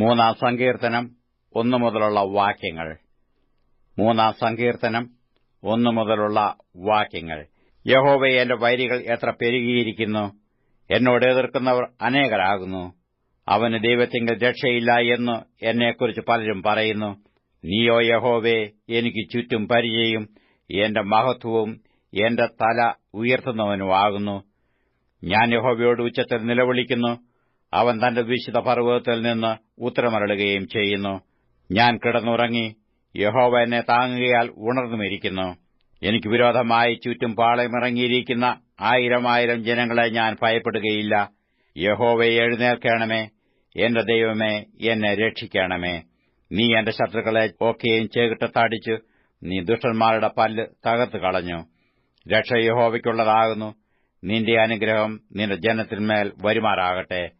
മൂന്നാം സങ്കീർത്തനം ഒന്നു മുതലുള്ള വാക്യങ്ങൾ. മൂന്നാം സങ്കീർത്തനം ഒന്നു മുതലുള്ള വാക്യങ്ങൾ. യഹോവയെ എന്റെ വൈരികൾ എത്ര പെരുകിയിരിക്കുന്നു. എന്നോട് എതിർക്കുന്നവർ അനേകരാകുന്നു. അവന് ദൈവത്തിന്റെ രക്ഷയില്ല എന്ന് എന്നെക്കുറിച്ച് പലരും പറയുന്നു. നീയോ യഹോവേ എനിക്ക് ചുറ്റും പരിചയം എന്റെ മഹത്വവും എന്റെ തല ഉയർത്തുന്നവനുമാകുന്നു. ഞാൻ യഹോവയോട് ഉച്ചത്തിൽ നിലവിളിക്കുന്നു. അവൻ തന്റെ വിശുദ്ധ പർവതത്തിൽ നിന്ന് ഉത്തരമരളുകയും ചെയ്യുന്നു. ഞാൻ കിടന്നുറങ്ങി. യഹോവ എന്നെ താങ്ങുകയാൽ ഉണർന്നുമിരിക്കുന്നു. എനിക്ക് വിരോധമായി ചുറ്റും പാളയമിറങ്ങിയിരിക്കുന്ന ആയിരം ആയിരം ജനങ്ങളെ ഞാൻ ഭയപ്പെടുകയില്ല. യഹോവയെ എഴുന്നേൽക്കണമേ. എന്റെ ദൈവമേ എന്നെ രക്ഷിക്കണമേ. നീ എന്റെ ശത്രുക്കളെ ഒക്കെയും ചേകിട്ട് തടിച്ചു നീ ദുഷ്ടന്മാരുടെ പല്ല് തകർത്ത് കളഞ്ഞു. രക്ഷ യഹോവയ്ക്കുള്ളതാകുന്നു. നിന്റെ അനുഗ്രഹം നിന്റെ ജനത്തിന്മേൽ വരുമാറാകട്ടെ.